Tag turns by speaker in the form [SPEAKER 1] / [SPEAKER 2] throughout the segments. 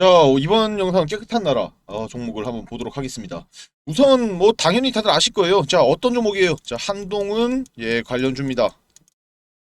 [SPEAKER 1] 자, 이번 영상 깨끗한 나라 어, 종목을 한번 보도록 하겠습니다. 우선 뭐 당연히 다들 아실 거예요. 자, 어떤 종목이에요? 자, 한동은 예, 관련주입니다.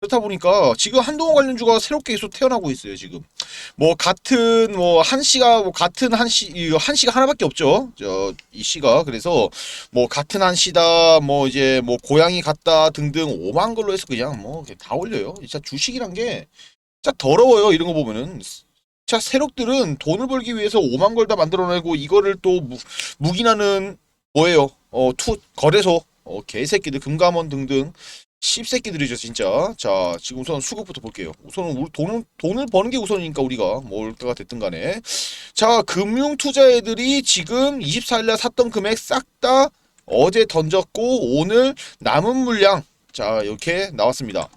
[SPEAKER 1] 그렇다 보니까 지금 한동훈 관련주가 새롭게 계속 태어나고 있어요, 지금. 뭐 같은 뭐 한씨가 뭐 같은 한씨 한씨가 하나밖에 없죠. 저 이 씨가 그래서 뭐 같은 한씨다 뭐 이제 뭐 고양이 같다 등등 오만 걸로 해서 그냥 뭐 다 올려요. 진짜 주식이란 게 진짜 더러워요. 이런 거 보면은 자, 세력들은 돈을 벌기 위해서 오만 걸 다 만들어내고 이거를 또 무, 묵인하는 뭐예요? 어, 투 거래소, 어, 개새끼들, 금감원 등등 씹새끼들이죠, 진짜. 자, 지금 우선 수급부터 볼게요. 우선은 우리 돈을 돈을 버는 게 우선이니까 우리가 뭘가 됐든 간에. 자, 금융 투자애들이 지금 24일 날 샀던 금액 싹 다 어제 던졌고 오늘 남은 물량 자, 이렇게 나왔습니다.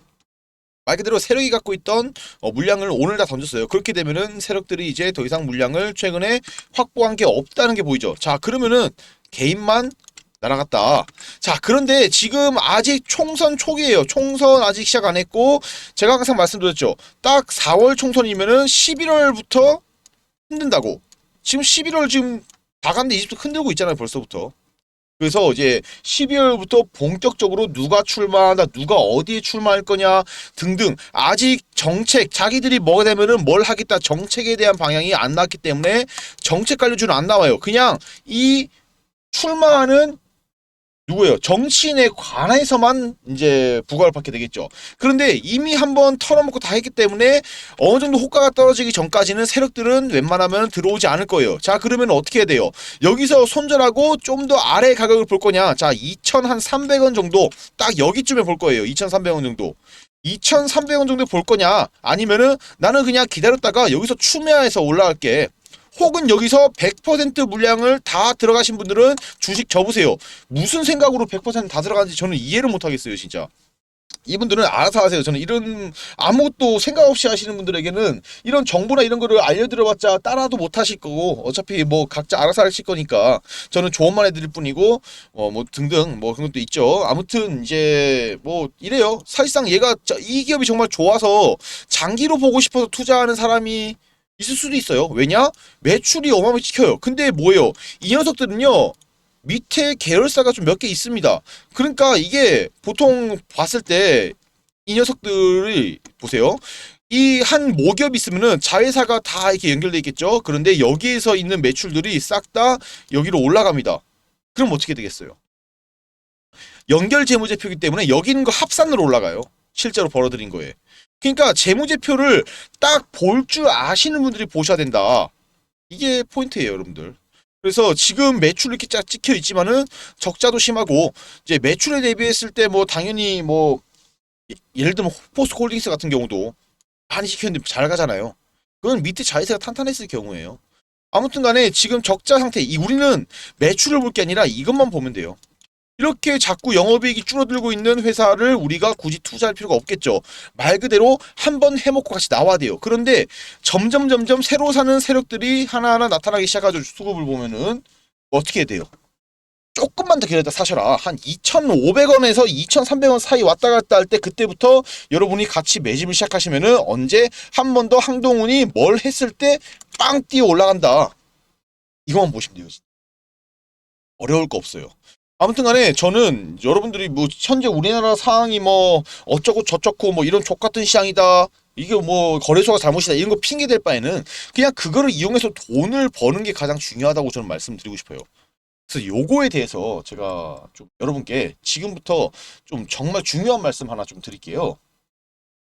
[SPEAKER 1] 말 그대로 세력이 갖고 있던 어, 물량을 오늘 다 던졌어요. 그렇게 되면은 세력들이 이제 더 이상 물량을 최근에 확보한 게 없다는 게 보이죠. 자, 그러면은 개인만 날아갔다. 자, 그런데 지금 아직 총선 초기예요. 총선 아직 시작 안 했고 제가 항상 말씀드렸죠. 딱 4월 총선이면은 11월부터 흔든다고. 지금 11월 지금 다 갔는데 이집트 흔들고 있잖아요, 벌써부터. 그래서 이제 12월부터 본격적으로 누가 출마한다, 누가 어디에 출마할 거냐 등등 아직 정책 자기들이 뭐가 되면은 뭘 하겠다 정책에 대한 방향이 안 나왔기 때문에 정책 관련주는 안 나와요. 그냥 이 출마하는 누구예요? 정치인에 관해서만 이제 부과를 받게 되겠죠. 그런데 이미 한번 털어먹고 다 했기 때문에 어느 정도 호가가 떨어지기 전까지는 세력들은 웬만하면 들어오지 않을 거예요. 자, 그러면 어떻게 해야 돼요? 여기서 손절하고 좀 더 아래 가격을 볼 거냐? 자, 2,300원 정도 딱 여기쯤에 볼 거예요. 2,300원 정도. 2,300원 정도 볼 거냐? 아니면은 나는 그냥 기다렸다가 여기서 추매해서 올라갈게. 혹은 여기서 100% 물량을 다 들어가신 분들은 주식 접으세요. 무슨 생각으로 100%다 들어가는지 저는 이해를 못 하겠어요, 진짜. 이분들은 알아서 하세요. 저는 이런 아무것도 생각 없이 하시는 분들에게는 이런 정보나 이런 거를 알려드려봤자 따라도 못 하실 거고 어차피 뭐 각자 알아서 하실 거니까 저는 조언만 해드릴 뿐이고 어 뭐 등등 뭐 그런 것도 있죠. 아무튼 이제 뭐 이래요. 사실상 얘가 자- 이 기업이 정말 좋아서 장기로 보고 싶어서 투자하는 사람이 있을 수도 있어요. 왜냐? 매출이 어마어마하게 찍혀요. 근데 뭐예요? 이 녀석들은요. 밑에 계열사가 좀 몇 개 있습니다. 그러니까 이게 보통 봤을 때 이 녀석들이 보세요. 이 한 모기업 있으면은 자회사가 다 이렇게 연결돼 있겠죠. 그런데 여기에서 있는 매출들이 싹 다 여기로 올라갑니다. 그럼 어떻게 되겠어요? 연결 재무제표이기 때문에 여기 있는 거 합산으로 올라가요. 실제로 벌어들인 거에. 그러니까 재무제표를 딱 볼 줄 아시는 분들이 보셔야 된다. 이게 포인트예요, 여러분들. 그래서 지금 매출 이렇게 쫙 찍혀 있지만은 적자도 심하고 이제 매출에 대비했을 때 뭐 당연히 뭐 예- 예를 들면 포스코홀딩스 같은 경우도 많이 시켰는데 잘 가잖아요. 그건 밑에 자회사가 탄탄했을 경우예요. 아무튼 간에 지금 적자 상태, 이 우리는 매출을 볼 게 아니라 이것만 보면 돼요. 이렇게 자꾸 영업이익이 줄어들고 있는 회사를 우리가 굳이 투자할 필요가 없겠죠. 말 그대로 한 번 해먹고 같이 나와야 돼요. 그런데 점점 점점 새로 사는 세력들이 하나하나 나타나기 시작하죠. 수급을 보면은 어떻게 해야 돼요? 조금만 더 기다렸다 사셔라. 한 2,500원에서 2,300원 사이 왔다 갔다 할 때 그때부터 여러분이 같이 매집을 시작하시면은 언제 한 번 더 항동훈이 뭘 했을 때 빵 뛰어 올라간다. 이것만 보시면 돼요. 어려울 거 없어요. 아무튼 간에 저는 여러분들이 뭐 현재 우리나라 상황이 뭐 어쩌고 저쩌고 뭐 이런 족 같은 시장이다. 이게 뭐 거래소가 잘못이다. 이런 거 핑계 댈 바에는 그냥 그거를 이용해서 돈을 버는 게 가장 중요하다고 저는 말씀드리고 싶어요. 그래서 요거에 대해서 제가 좀 여러분께 지금부터 좀 정말 중요한 말씀 하나 좀 드릴게요.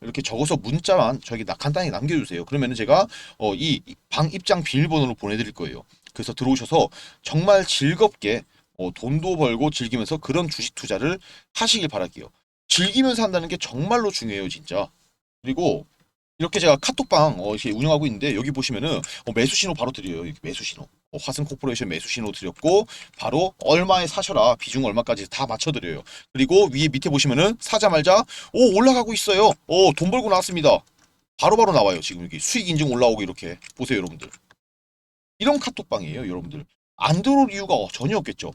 [SPEAKER 1] 이렇게 적어서 문자만 나- 간단히 남겨주세요. 그러면은 제가 어, 이 방 입장 비밀번호를 보내드릴 거예요. 그래서 들어오셔서 정말 즐겁게 어, 돈도 벌고 즐기면서 그런 주식 투자를 하시길 바랄게요. 즐기면서 한다는 게 정말로 중요해요, 진짜. 그리고 이렇게 제가 카톡방 어, 이렇게 운영하고 있는데 여기 보시면은 어, 매수 신호 바로 드려요. 매수 신호. 어, 화승 코퍼레이션 매수 신호 드렸고 바로 얼마에 사셔라 비중 얼마까지 다 맞춰드려요. 그리고 위에 밑에 보시면은 사자말자 오 올라가고 있어요. 오 돈 벌고 나왔습니다. 바로 바로 나와요. 지금 여기 수익 인증 올라오고 이렇게 보세요, 여러분들. 이런 카톡방이에요, 여러분들. 안 들어올 이유가 전혀 없겠죠.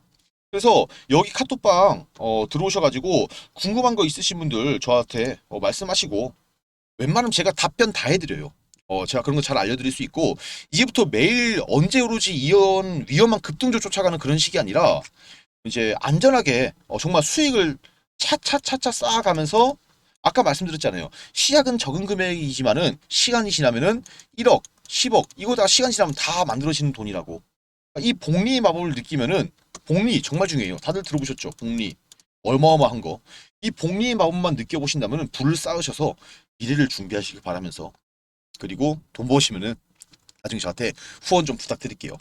[SPEAKER 1] 그래서 여기 카톡방 어, 들어오셔가지고 궁금한 거 있으신 분들 저한테 어, 말씀하시고 웬만하면 제가 답변 다 해드려요. 어, 제가 그런 거 잘 알려드릴 수 있고 이제부터 매일 언제 오르지 이런 위험한 급등조 쫓아가는 그런 식이 아니라 이제 안전하게 어, 정말 수익을 차차차차 쌓아가면서 아까 말씀드렸잖아요. 시작은 적은 금액이지만은 시간이 지나면은 1억, 10억 이거 다 시간 지나면 다 만들어지는 돈이라고. 이 복리의 마법을 느끼면은 복리 정말 중요해요. 다들 들어보셨죠? 복리 어마어마한 거. 이 복리의 마법만 느껴보신다면은 불을 쌓으셔서 미래를 준비하시길 바라면서 그리고 돈 버시면은 나중에 저한테 후원 좀 부탁드릴게요.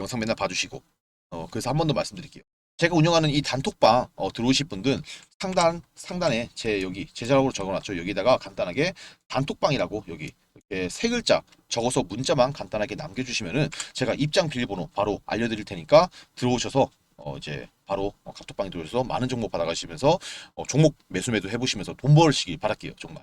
[SPEAKER 1] 영상 맨날 봐주시고 어 그래서 한 번 더 말씀드릴게요. 제가 운영하는 이 단톡방 어, 들어오실 분들 상단 상단에 제 여기 제자락으로 적어놨죠. 여기다가 간단하게 단톡방이라고 여기 이렇게 세 글자 적어서 문자만 간단하게 남겨주시면은 제가 입장 비밀번호 바로 알려드릴 테니까 들어오셔서 어 이제 바로 어, 카톡방에 들어오셔서 많은 정보 받아가시면서 어, 종목 매수 매도 해보시면서 돈 벌시길 바랄게요. 정말.